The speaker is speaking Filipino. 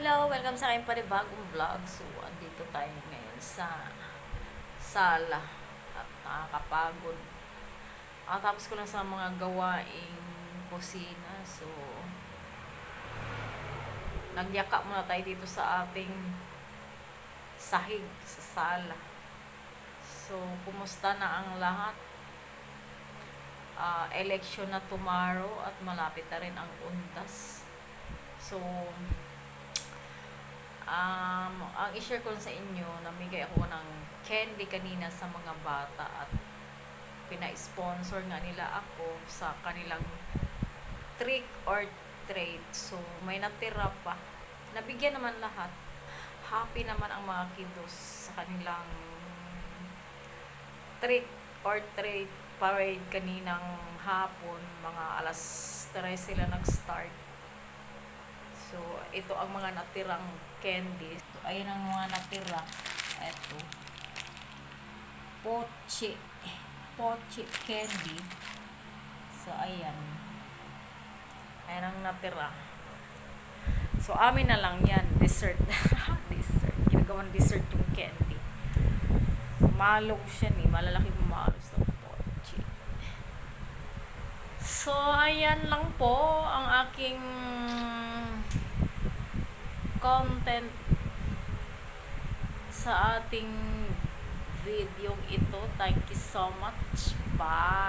hello! Welcome sa aking panibagong vlog. So, andito tayo ngayon sa sala at nakakapagod. Nakatapos ko lang sa mga gawaing kusina. So, nagyaka muna tayo dito sa ating sahig sa sala. So, kumusta na ang lahat? Ah, election na tomorrow at malapit na rin ang undas. So, um, ang i-share ko sa inyo, namigay ako ng candy kanina sa mga bata at pina-sponsor nga nila ako sa kanilang trick or treat. So, may natira pa. Nabigyan naman lahat. Happy naman ang mga kiddos sa kanilang trick or treat parade kaninang hapon. Mga alas 3 sila nag-start. So, ito ang mga natirang candy. So, ayun ang mga natira. Ito. Pochi. Pochi candy. So, ayan. Ayan ang natira. So, amin na lang yan. Dessert. dessert. Ginagawang dessert yung candy. Malo siya ni. Malalaki malo sa pochi. So, ayan lang po ang aking content sa ating video ito. Thank you so much. Bye!